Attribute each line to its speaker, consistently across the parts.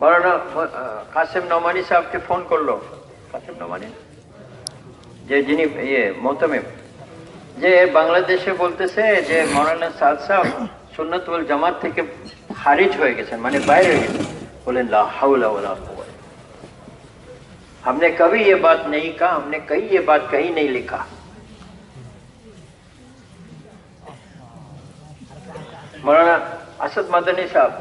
Speaker 1: মৌলানা কাসেম নমানি সাহেবকে ফোন করলো কাসেম নমানি যে যিনি ইয়ে মোহতমিম যে বাংলাদেশে বলতেছে যে মৌলানা সাদ সাহেব সুন্নত ওয়াল জামাত থেকে খারিজ হয়ে গেছেন মানে বাইরে হয়ে গেছেন बोलें ला हौला वला कुव्वत हमने कभी ये बात नहीं कहा हमने कहीं ये बात कहीं नहीं लिखा মৌলানা আসাদ মাদানী সাহেব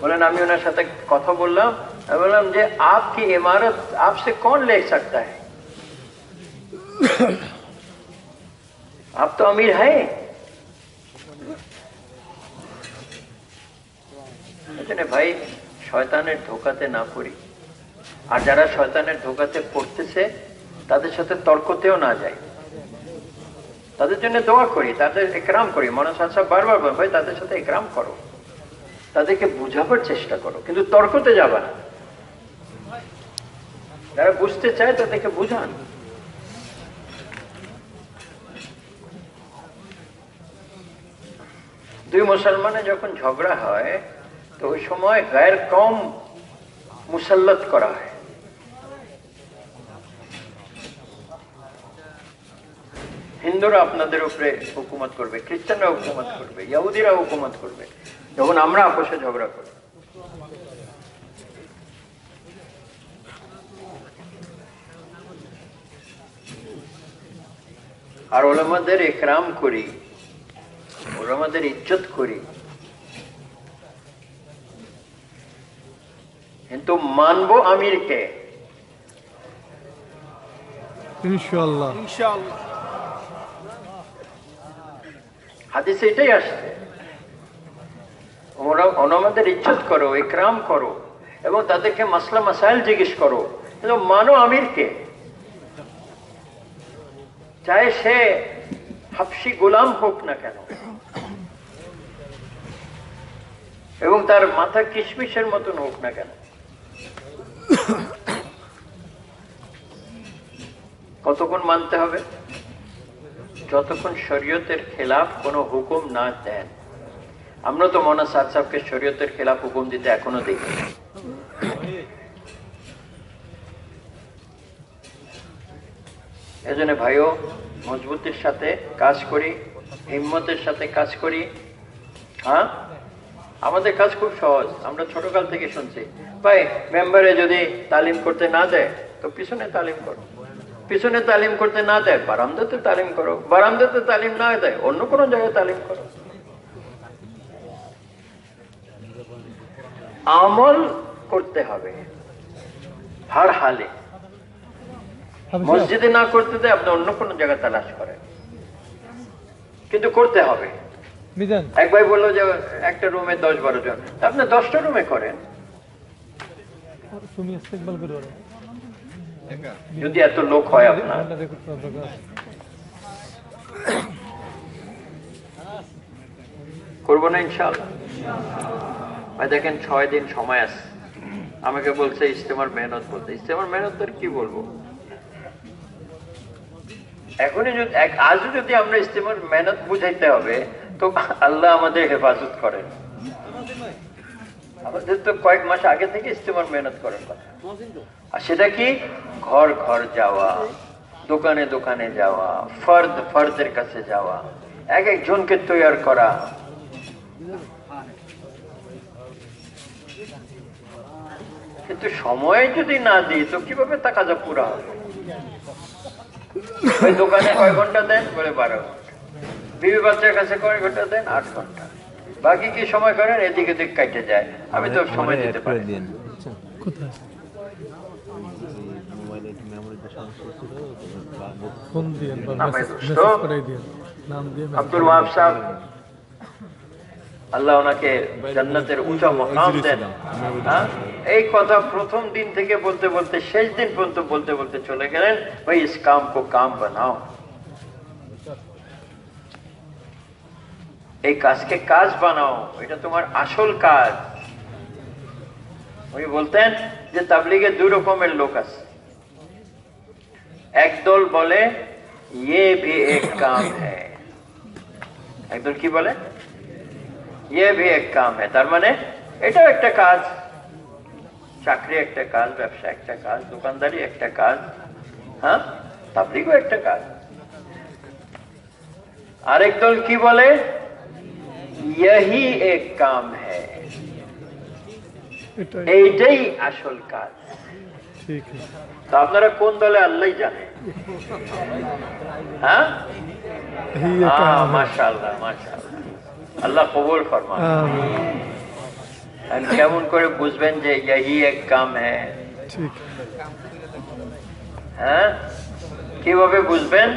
Speaker 1: বলেন আমি ওনার সাথে কথা বললাম আমি বললাম যে आपकी इमारत आपसे कौन ले सकता है आप तो अमीर हैं এখানে ভাই শয়তানের ধোকাতে না পড়ি আর যারা শয়তানের ধোকাতে পড়তেছে তাদের সাথে তর্কতেও না যায় তাদের জন্য দোয়া করি তাদের একরাম করি মনে সাহসা বারবার বলেন, ভাই তাদের সাথে একরাম করো তাদেরকে বুঝাবার চেষ্টা করো, কিন্তু তর্কতে যাবা না। যারা বুঝতে চায় তাদেরকে বুঝান। দুই মুসলমানে যখন ঝগড়া হয়, তো ওই সময় গায়ের কম মুসাল্লত করা হয়। হিন্দুরা আপনাদের উপরে হুকুমত করবে খ্রিস্টানরা হুকুমত করবে ইহুদিরা হুকুমত করবে। যখন আমরা আপোষে ঝগড়া করি। আর ওলামাদের একরাম করি ওলামাদের ইজ্জত করি। কিন্তু মানবো আমিরকে। হাদিসে এটাই আসছে। ওরা ওনামাদের ইজ্জত করো, একরাম করো, এবং তাদেরকে মাসলা মাসাইল জিজ্ঞেস করো। কিন্তু মানো আমিরকে? চাहे সে হাফসি গোলাম হোক না কেন। এবং তার মাথা কিশমিশের মতন হোক না কেন। কতক্ষণ মানতে হবে? যতক্ষণ শরীয়তের খেলাফ কোনো হুকুম না দেন। আমরা তো মনা সাদ সাহেবকে শরীয়তের খেলাফ হুকুম দিতে এখনও দেখি এজন্য ভাইও, মজবুতির সাথে কাজ করি, হিম্মতের সাথে কাজ করি। হ্যাঁ? আমাদের কাজ খুব সহজ, আমরা ছোটকাল থেকে শুনছি। ভাই, মেম্বারে যদি তালিম করতে না দেয়, তো পিছনে তালিম করো। পিছনে তালিম করতে না দেয়, বারান্দাতে তালিম করো। বারান্দাতে তালিম না দেয়, অন্য কোনো জায়গায় তালিম করো। আমল করতে হবে। হার হালে। মসজিদে না করতে দেয় আপনি অন্য কোনো জায়গায় তালাশ করেন। কিন্তু করতে হবে।
Speaker 2: মিজান।
Speaker 1: এক ভাই বলল যে একটা রুমে দশ বারো জন। আপনি দশটা রুমে করেন। যদি এত লোক হয় আপনার। করব না ইনশাল্লাহ ভাই, দেখেন ছয় দিন সময় আছে। আমাকে বলছে ইস্তেমার মেহনত বলতে। ইস্তেমার মেহনত তোর কি বলব? এখনই যদি আজও যদি আমরা ইস্তেমার মেহনত বুঝাইতে হবে, তো আল্লাহ আমাদের হেফাজত করেন। আমাদের তো কয়েক মাস আগে থেকে ইস্তেমার মেহনত কথা। আর সেটা কি? ঘর ঘর যাওয়া, দোকানে দোকানে যাওয়া, ফর্দ, ফর্দের কাছে যাওয়া, এক একজনকে তৈয়ার করা। কিন্তু সময় যদি না দিই তো কীভাবে টাকাটা পুরা হবে? ওই দোকানে কয় ঘণ্টা দেন? বলে বারো ঘণ্টা। বিবি বাচ্চার কাছে কয় ঘণ্টা দেন? আট ঘণ্টা। বাকি কি সময় করেন? এদিক এদিক কাটে যায়। আমি তো সময় দিতে পারি আব্দুল ওয়াহাব সাহেব আল্লাহ ওনাকে জান্নাতের উঁচা মকাম দেন। হ্যাঁ? এই কথা প্রথম দিন থেকে বলতে বলতে, শেষ দিন পর্যন্ত বলতে বলতে চলে গেলেন, ভাই, ইস কাম কো কাম বানাও। এই কাজকে কাজ বানাও, এটা তোমার আসল কাজ। উনি বলতেন যে, তাবলিগে দুই রকমের লোক আছে। একদল বলে ইয়ে ভি এক কাম হ্যায়। একদল কি বলে? ইয়ে ভি এক কাম হ্যায় তার মানে এটাও একটা কাজ চাকরি একটা কাজ ব্যবসা একটা কাজ দোকানদারি একটা কাজ হ্যাঁ তাবলিগও একটা কাজ আরেক দল কি বলে यही এক কাম হ্যায়
Speaker 2: এটাই
Speaker 1: এইটাই আসল কাজ
Speaker 2: ঠিক আছে
Speaker 1: তো আপনারা কোন দলে আল্লাহ জানে হ্যাঁ
Speaker 2: এই কাম
Speaker 1: মাশাআল্লাহ মাশাআল্লাহ আল্লাহ কবুল ফরমান। কেমন করে বুঝবেন যে यही এক কাম হ্যায় হ্যাঁ? কীভাবে বুঝবেন?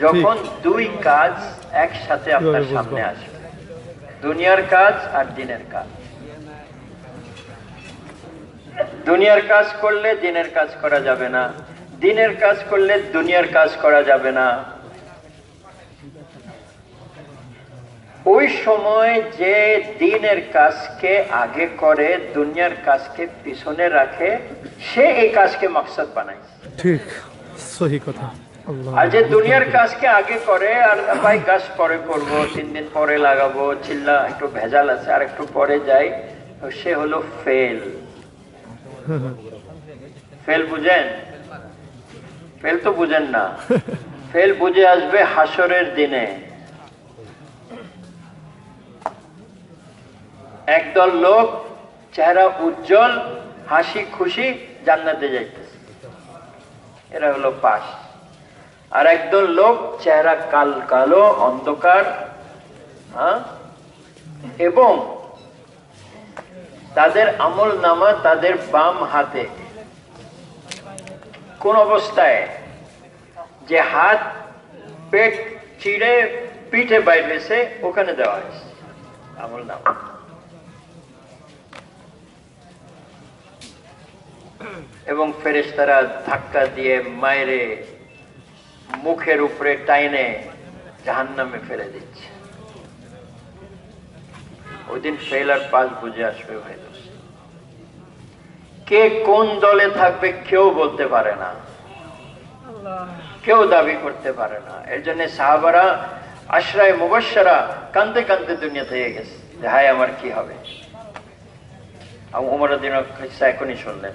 Speaker 1: যখন দুই কাজ একসাথে আপনার সামনে আসবে। দুনিয়ার কাজ আর দিনের কাজ। দুনিয়ার কাজ করলে দিনের কাজ করা যাবে না। দিনের কাজ করলে দুনিয়ার কাজ করা যাবে না। ওই সময় যে দিনের কাজকে আগে করে দুনিয়ার কাজকে পিছনে রাখে সে এই কাজকে মকসদ বানায়
Speaker 2: ঠিক সহি কথা।
Speaker 1: আর যে দুনিয়ার কাজকে আগে করে আর ভাই গাছ পরে করব তিন দিন পরে লাগাবো চিল্লা একটু ভেজাল আছে আর একটু পরে যাই সে হলো ফেল। ফেল বুঝেন? ফেল তো বুঝেন না। ফেল বুঝে আসবে হাসরের দিনে। একদল লোক চেহারা উজ্জ্বল, হাসি খুশি জান্নাতে যাইতেছে। এরা হলো পাশ। আর একদল লোক চেহারা কাল কালো, অন্ধকার হ্যাঁ? এবং তাদের আমল নামা তাদের বাম হাতে। কোন অবস্থায় যে হাত পেট চিড়ে পিঠে বাইরেছে, ওখানে দেওয়া হয়েছে। আমল নামা। এবং ফেরেশতারা ধাক্কা দিয়ে মায়েরে মুখের উপরে টাইনে জাহান্নামে ফেলে দিচ্ছে। ওই দিন ফেল আর পাস বুঝে আসবে ভাই কে কোন দলে থাকবে কেউ বলতে পারে না। কেউ দাবি করতে পারে না। এর জন্য সাহাবারা, আশ্রয় মুবাসারা কান্দতে কান্দতে দুনিয়া থেকে গেছে। হায়, আমার কি হবে? উমর দিন এখনই শুনলেন।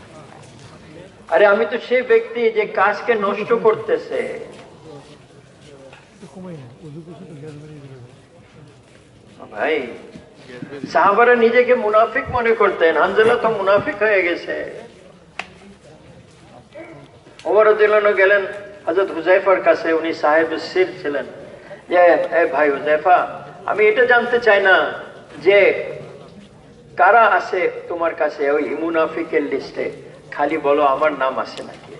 Speaker 1: আরে, আমি তো সেই ব্যক্তি যে কাজকে নষ্ট করতেছে। ভাই, সাহাবারা নিজেকে মুনাফিক মনে করতেন হানজালা তো মুনাফিক হয়ে গেছে। ওমর রাদিয়াল্লাহু গেলেন, হযরত হুজাইফার কাছে, উনি সাহেব সির ছিলেন। যে ভাই হুজাইফা আমি এটা জানতে চাই না যে কারা আছে তোমার কাছে ওই মুনাফিকের লিস্টে খালি বলো আমার নাম আছে নাকি?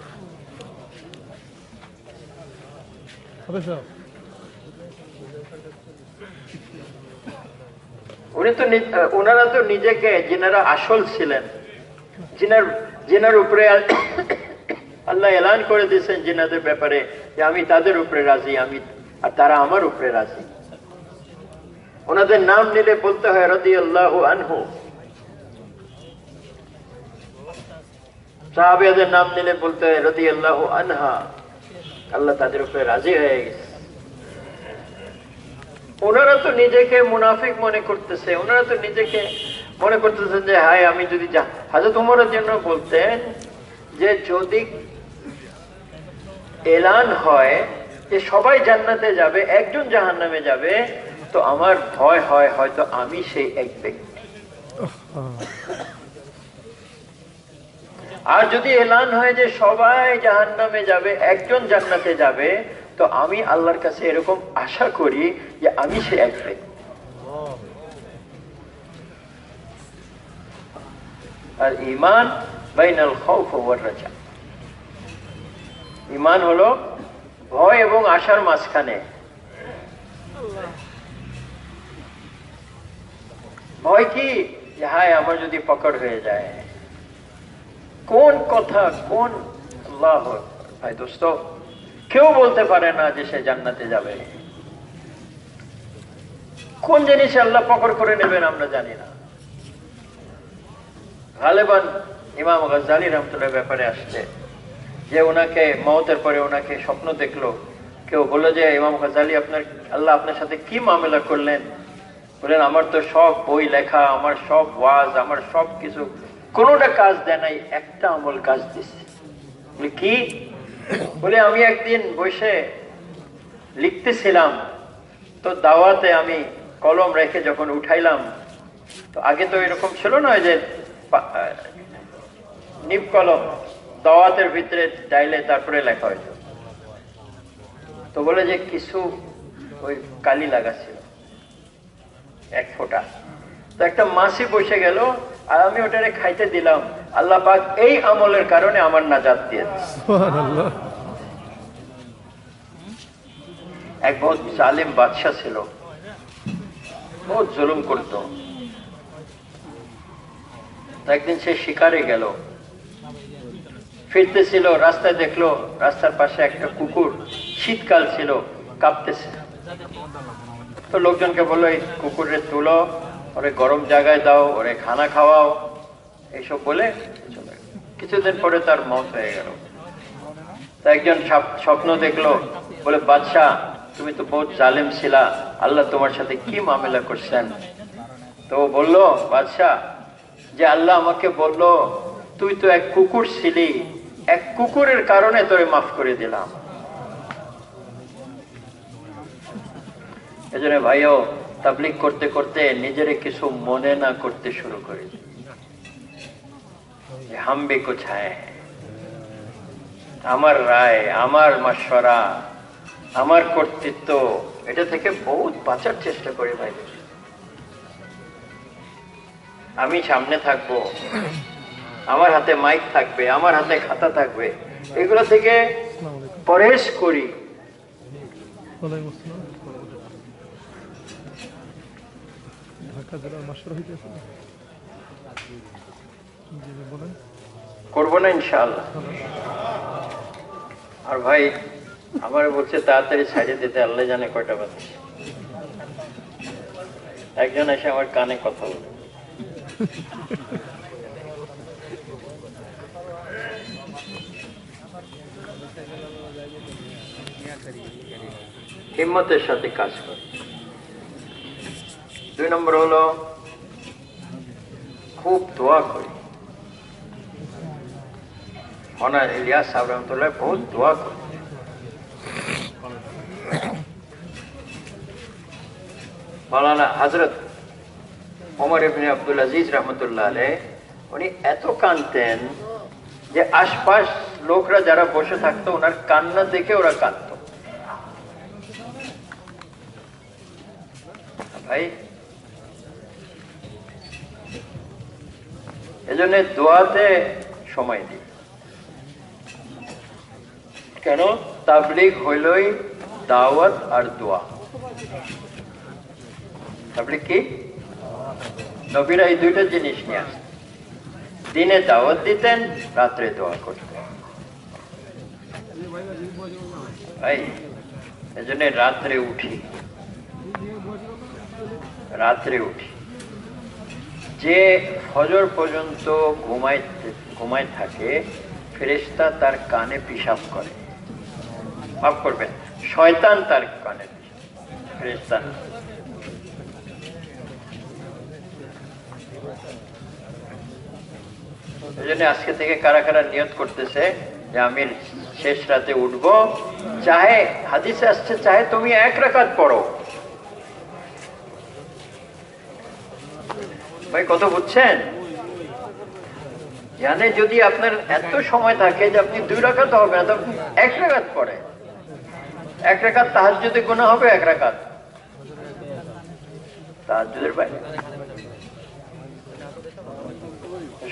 Speaker 1: উনি তো ওনারা তো নিজেকে যিনারা আসল ছিলেন যিনার যেনার উপরে আল্লাহ এলান করে দিয়েছেন যিনাদের ব্যাপারে যে আমি তাদের উপরে রাজি আমি আর তারা আমার উপরে রাজি। ওনাদের নাম নিলে বলতে হয় রদি আল্লাহ আনহু। সাহাবিয়াদের নাম নিলে বলতে হয় রদি আল্লাহ আনহা। আল্লাহ তাদের উপরে রাজি হয়ে গেছে। ওনারা তো নিজেকে মুনাফিক মনে করতেছে। ওনারা তো নিজেকে মনে করতেছেন যে, হায়, আমি যদি যা হাজরত উমরের জন্য বলতেন যে, যদি এলান হয় যে, সবাই জান্নাতে যাবে, একজন জাহান্নামে যাবে, তো আমার ভয় হয় হয়তো আমি সেই এক ব্যক্তি। আর যদি এলান হয় যে সবাই জাহান্নামে যাবে, একজন জান্নাতে যাবে, তো আমি আল্লাহর কাছে এরকম আশা করি যে আমি সে এক আর ইমান বাইনাল রাজা। ইমান হলো ভয় এবং আশার মাঝখানে। ভয় কি? যে হায়, আমার যদি পকড় হয়ে যায়। কোন কথা, কোন আল্লাহ? ভাই দোস্ত, কেউ বলতে পারে না যে সে জান্নাতে যাবে। কোন জিনিসে আল্লাহ পকড় করে নেবেন আমরা জানি না। গালেবান ইমাম গাজ্জালি রহমতুল্লাহ ব্যাপারে আসছে যে ওনাকে মওতের পরে ওনাকে স্বপ্ন দেখল। কেউ বলল যে, ইমাম গাজ্জালি, আপনার, আল্লাহ আপনার সাথে কি মামলা করলেন? বললেন, আমার তো সব বই লেখা, আমার সব ওয়াজ, আমার সব কিছু কোনোটা কাজ দেয় নাই, একটা আমল কাজ দিচ্ছে কি? বলে, আমি একদিন বসে লিখতেছিলাম, তো দাওয়াতে আমি কলম রেখে যখন উঠাইলাম, তো আগে তো এরকম ছিল না যে নিপ কলম দাওয়াতের ভিতরে ডাইলে তারপরে লেখা হইতো। তো বলে যে, কিছু ওই কালি লাগা ছিল, এক ফোঁটা। তো একটা মাসি বসে গেল আর আমি ওটারে খাইতে দিলাম। আল্লাহ পাক এই আমলের কারণে আমার নাজাত দিয়েছে। এক বহুত জালিম বাদশাহ ছিল। বহুত জুলুম করত। একদিন সে শিকারে গেল। ফিরতেছিল রাস্তায় দেখল রাস্তার পাশে একটা কুকুর শীতকাল ছিল কাঁপতেছে। তো লোকজনকে বলল এই কুকুরে তুলো। ওরে গরম জায়গায় দাও, ওরে খানা খাওয়াও, এইসব বলে কিছুদিন পরে তার মত হয়ে গেল। তা একজন স্বপ- স্বপ্ন দেখল, বলে, বাদশাহ, তুমি তো বহুত জালেম ছিলা, আল্লাহ তোমার সাথে কি মামলা করছেন? তো বলল, বাদশাহ, যে আল্লাহ আমাকে বলল, তুই তো এক কুকুর ছিলি, এক কুকুরের কারণে তোরে মাফ করে দিলাম। এজন্য ভাইও তাবলিক করতে করতে নিজেরে কিছু মনে না করতে শুরু করে। হাম বে আমার রায়, আমার মাসরা আমার কর্তৃত্ব, এটা থেকে বহুত বাঁচার চেষ্টা করি ভাই। আমি সামনে থাকব, আমার হাতে মাইক থাকবে, আমার হাতে খাতা থাকবে, এগুলো থেকে পরেশ করি। করব না ইনশাআল্লাহ। আর ভাই, আমার বলছে তাড়াতাড়ি ছাড়িয়ে দিতে, আল্লাহ জানে কয়টা বাজছে একজন এসে আমার কানে কথা বলে। হিম্মতের সাথে কাজ করে। দুই নম্বর হলো খুব দোয়া করি। মনা ইলিয়াস সাহেব রহমতুল্লাহ বহুত দোয়া করে। মৌলানা হজরত ওমর ইবনে আব্দুল আজিজ রহমতুল্লাহ আলাই উনি এত কানতেন যে আশপাশ লোকরা যারা বসে থাকতো, ওনার কান্না দেখে ওরা কাঁদত। ভাই এজন্য দোয়াতে সময় দিই। কেন? তাবলিগ হইলই দাওয়াত আর দোয়া। তাবলিগ কি? নবীরা এই দুইটা জিনিস নিয়ে আসতেন দিনে দাওয়াত দিতেন, রাত্রে দোয়া করতেন। এজন্য রাত্রে উঠি। রাত্রে উঠি। যে ফজর পর্যন্ত ঘুমায় ঘুমায় থাকে, ফেরেশতা তার কানে পিসাব করে মাফ করবেন, শয়তান তার কানে ফেরেশতা না। এই জন্য আজকে থেকে কারা কারা নিয়ত করতেছে যে আমি শেষ রাতে উঠবো, চাহে, হাদিসে আসছে, চাহে তুমি এক রাকাত পড়ো ভাই কত বুঝছেন? জানে যদি আপনার এত সময় থাকে যে আপনি দুই রাকাত হবে না, তো আপনি এক রাকাত পড়ে এক রাকাত তাহার যদি গুণা হবে, এক তাহাজুদের বাইরে।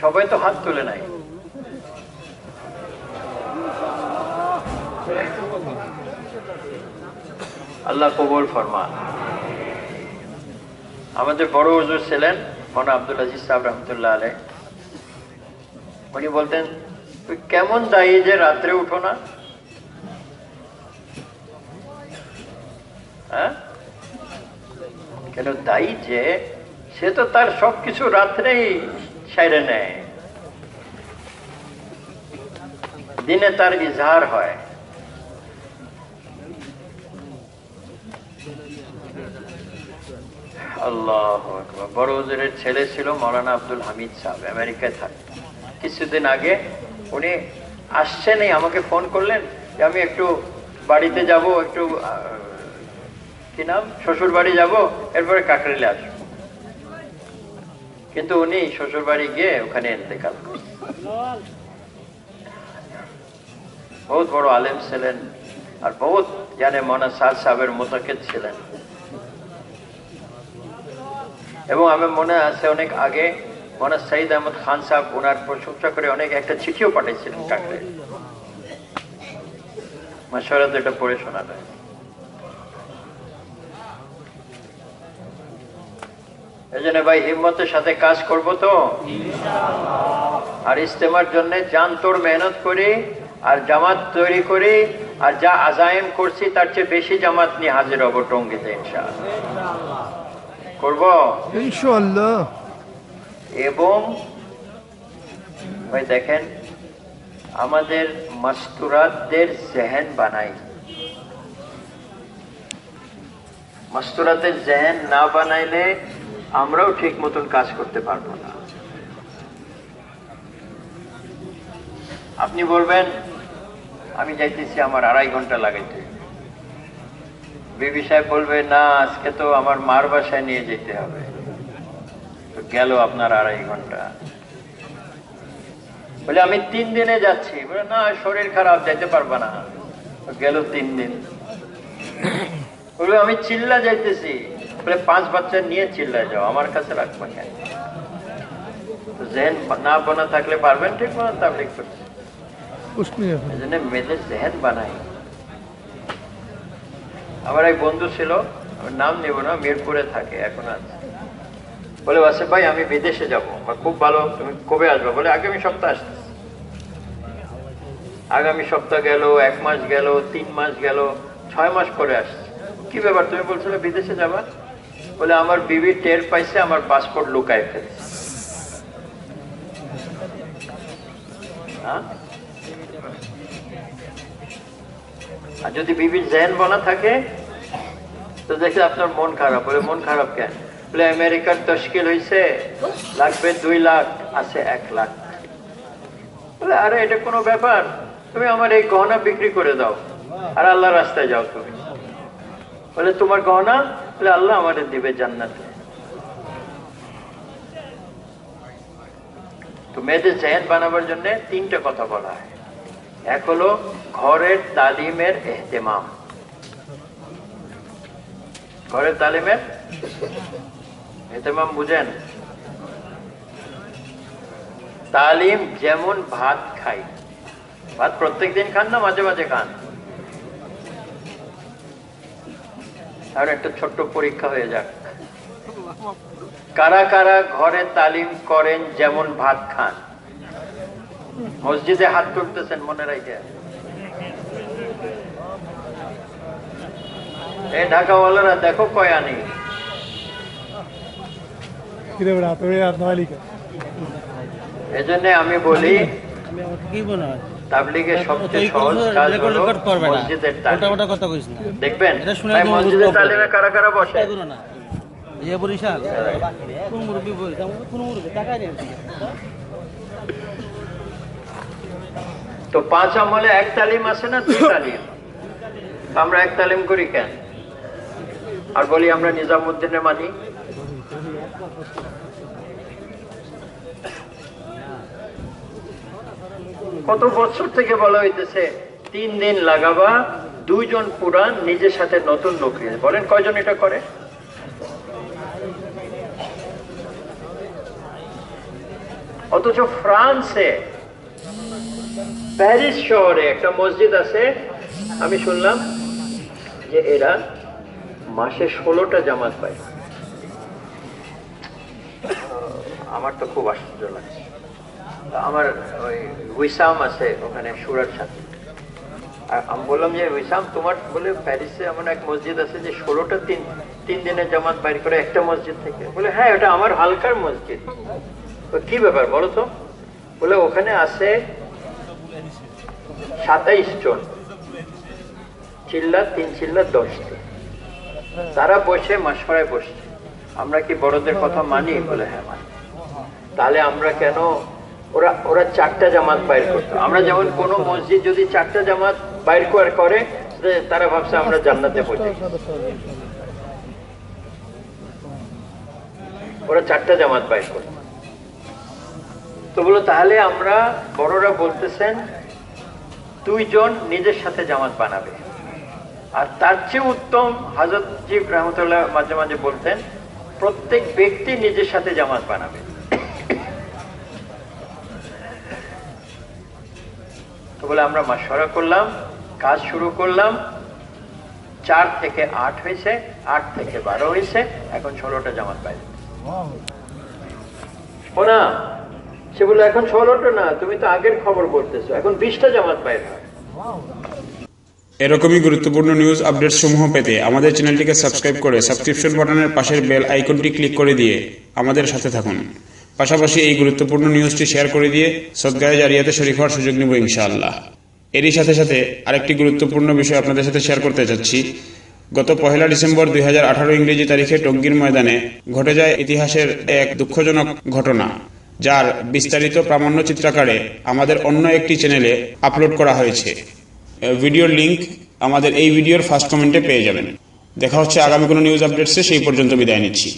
Speaker 1: সবাই তো হাত তুলে নাই। আল্লাহ কবুল ফরমান। আমাদের বড় হুজুর ছিলেন আব্দুল আজিজ সাহেব রহমতুল্লাহ উনি বলতেন, তুই কেমন দায়ী যে রাত্রে উঠো না? হ্যাঁ? কেন দায়ী যে সে তো তার সবকিছু রাত্রেই সাইরে নেয়। দিনে তার ইজহার হয়। বড় হুজুরের ছেলে ছিল মৌলানা আব্দুল হামিদ সাহেব, আমেরিকায় থাকত কিছুদিন আগে উনি আসছেনই, আমাকে ফোন করলেন যে আমি একটু বাড়িতে যাব, একটু কি নাম? শ্বশুর বাড়ি যাব, এরপরে কাকরেলে আসব। কিন্তু উনি শ্বশুর বাড়ি গিয়ে ওখানে করলেন। বহুত বড় আলেম ছিলেন আর বহুত জানে মনা সাদ সাহেবের মোতাকেদ ছিলেন। এবং আমার মনে আছে অনেক আগে মনে সাইদ আহমদ খান সাহেব ওনার প্রশংসা করে অনেক একটা চিঠিও পাঠিয়েছিলেন কাকরে মাসরাত এটা পড়ে শোনাটা এই জন্য ভাই, হিম্মতের সাথে কাজ করব তো? আর ইস্তেমার জন্য জান তোর মেহনত করি, আর জামাত তৈরি করি, আর যা আজাইম করছি তার চেয়ে বেশি জামাত নিয়ে হাজির হব টঙ্গিতে ইনশাআল্লাহ। করব?
Speaker 2: ইনশাআল্লাহ।
Speaker 1: এবং ভাই দেখেন আমাদের মাস্তুরাতদের জেহেন বানাই। মাস্তুরাতের জেহেন না বানাইলে আমরাও ঠিক মতন কাজ করতে পারব না। আপনি বলবেন আমি যাইতেছি আমার আড়াই ঘণ্টা লাগাইতে। বিবি সাহেব বলবে না আজকে তো আমার মার বাসায় নিয়ে যেতে হবে। তো গেল আপনার আড়াই ঘণ্টা। বলে আমি তিন দিনে যাচ্ছি। বলে না শরীর খারাপ যাইতে পারবে না। গেল তিন দিন। বলবে আমি চিল্লা যাইতেছি। বলে পাঁচ বাচ্চা নিয়ে চিল্লা যাও আমার কাছে রাখব কেন জেহেন না বানা থাকলে পারবেন ঠিক মতো তাবলিক করতে। মেয়েদের জেহেন বানাই। আমার এক বন্ধু ছিল আমি নাম নেব না, মিরপুরে থাকে, এখন আছে বলে আসে ভাই, আমি বিদেশে যাব। খুব ভালো, তুমি কবে আসবে? বলে, আগামী সপ্তাহ আসতে আগামী সপ্তাহ গেল, এক মাস গেল, তিন মাস গেল, ছয় মাস পরে আসছে। কি ব্যাপার, তুমি বলছিলে বিদেশে যাবা? বলে, আমার বিবি টের পাইছে, আমার পাসপোর্ট লুকায় ফেলেছে। হ্যাঁ? আর যদি বিবির জেন বনা থাকে, তো দেখে আপনার মন খারাপ বলে মন খারাপ কেন? বলে, আমেরিকার তশকিল হয়েছে লাগবে দুই লাখ, আছে এক লাখ। বলে, আরে, এটা কোনো ব্যাপার? তুমি আমার এই গহনা বিক্রি করে দাও, আর আল্লাহ রাস্তায় যাও তুমি। বলে, তোমার গহনা? বলে, আল্লাহ আমাদের দিবে জান্নাতে। তো মেয়েদের জেহেন বানাবার জন্য তিনটে কথা বলা হয়। এক হলো ঘরের তালিমের এহতেমাম। ঘরের তালিমের এহতেমাম বুঝেন? তালিম যেমন ভাত খাই। ভাত প্রত্যেক দিন খান না মাঝে মাঝে খান? আর একটা ছোট্ট পরীক্ষা হয়ে যাক। কারা কারা ঘরে তালিম করেন যেমন ভাত খান? মসজিদে হাত তুলতেছেন মনে রাখে এই ঢাকাওয়ালারা দেখো কয় আনি।
Speaker 2: কিরে বেড়া তুমি আর নয়ালিকা
Speaker 1: এই জন্য আমি বলি
Speaker 3: আমি আমাকে কি হয়
Speaker 1: তাবলিগের সবচেয়ে সহজ কাজ হলো
Speaker 3: রেকর্ড করবে না।
Speaker 1: মসজিদের
Speaker 3: ওটা
Speaker 1: তালিম।
Speaker 3: ওটা কথা কইস না।
Speaker 1: দেখবেন
Speaker 3: শুনে
Speaker 1: মসজিদের তালিমে কারা কারা বসে?
Speaker 3: তাই করো না। বরিশাল। কোন মুরব্বী কোন মুরব্বী? টাকা নেই
Speaker 1: তো পাঁচ আমলে এক তালিম আছে না দুই তালিম? আমরা এক তালিম করি কেন? আর বলি আমরা নিজামুদ্দিনে মানি। কত বছর থেকে বলা হইতেছে, তিন দিন লাগাবা, দুইজন পুরান নিজের সাথে নতুন নকরি। বলেন কয়জন এটা করে? অথচ ফ্রান্সে প্যারিস শহরে একটা মসজিদ আছে, আমি শুনলাম যে এরা মাসে ষোলোটা জামাত পায়। আমার তো খুব আশ্চর্য লাগছে। আমার ওই উইসাম আছে ওখানে, সুরার সাথে। আর আমি বললাম যে উইসাম তোমার বলে প্যারিসে এমন এক মসজিদ আছে যে ষোলোটা তিন তিন দিনের জামাত বাইর করে একটা মসজিদ থেকে। বলে হ্যাঁ ওটা আমার হালকার মসজিদ। তো কি ব্যাপার বলো তো? বলে, ওখানে আছে সাতাইশ জন। চিল্লা তিন, চিল্লা দশটি তারা বসে মাসফাড়ায় বসছে। আমরা কি বড়দের কথা মানি বলে হ্যাঁ মানি। তাহলে আমরা কেন ওরা ওরা চারটা জামাত বাইর করতো? আমরা যেমন কোনো মসজিদ যদি চারটা জামাত বাইর করে করে তারা ভাবছে আমরা জান্নাতে পৌঁছে ওরা চারটা জামাত বাইর করতো। তো বলো, তাহলে আমরা বড়রা বলতেছেন দুইজন নিজের সাথে জামাত বানাবে। আর তার চেয়ে উত্তম হাজরত জিব রহমতুল্লাহ মাঝে মাঝে বলতেন, প্রত্যেক ব্যক্তি নিজের সাথে জামাত বানাবে। তো বলে আমরা মাসরা করলাম, কাজ শুরু করলাম। চার থেকে আট হয়েছে, আট থেকে বারো হয়েছে, এখন ষোলোটা জামাত বাইরে ও না, সে বলে এখন ষোলোটা না, তুমি তো আগের খবর বলতেছো এখন বিশটা জামাত বাইরে
Speaker 4: এরকমই গুরুত্বপূর্ণ নিউজ আপডেট সমূহ পেতে আমাদের চ্যানেলটিকে সাবস্ক্রাইব করে সাবস্ক্রিপশন বাটনের পাশের বেল আইকনটি ক্লিক করে দিয়ে আমাদের সাথে থাকুন। পাশাপাশি এই গুরুত্বপূর্ণ নিউজটি শেয়ার করে দিয়ে সদ্গায় জারিয়াতে শরীর হওয়ার সুযোগ নেব ইনশাআল্লাহ। এরই সাথে সাথে আরেকটি গুরুত্বপূর্ণ বিষয় আপনাদের সাথে শেয়ার করতে চাচ্ছি গত পহেলা ডিসেম্বর দুই হাজার আঠারো ইংরেজি তারিখে টঙ্গীর ময়দানে ঘটে যায় ইতিহাসের এক দুঃখজনক ঘটনা। যার বিস্তারিত প্রামাণ্য চিত্রাকারে আমাদের অন্য একটি চ্যানেলে আপলোড করা হয়েছে। ভিডিওর লিঙ্ক আমাদের এই ভিডিওর ফার্স্ট কমেন্টে পেয়ে যাবেন। দেখা হচ্ছে আগামী কোনো নিউজ আপডেটসে, সেই পর্যন্ত বিদায় নিচ্ছি।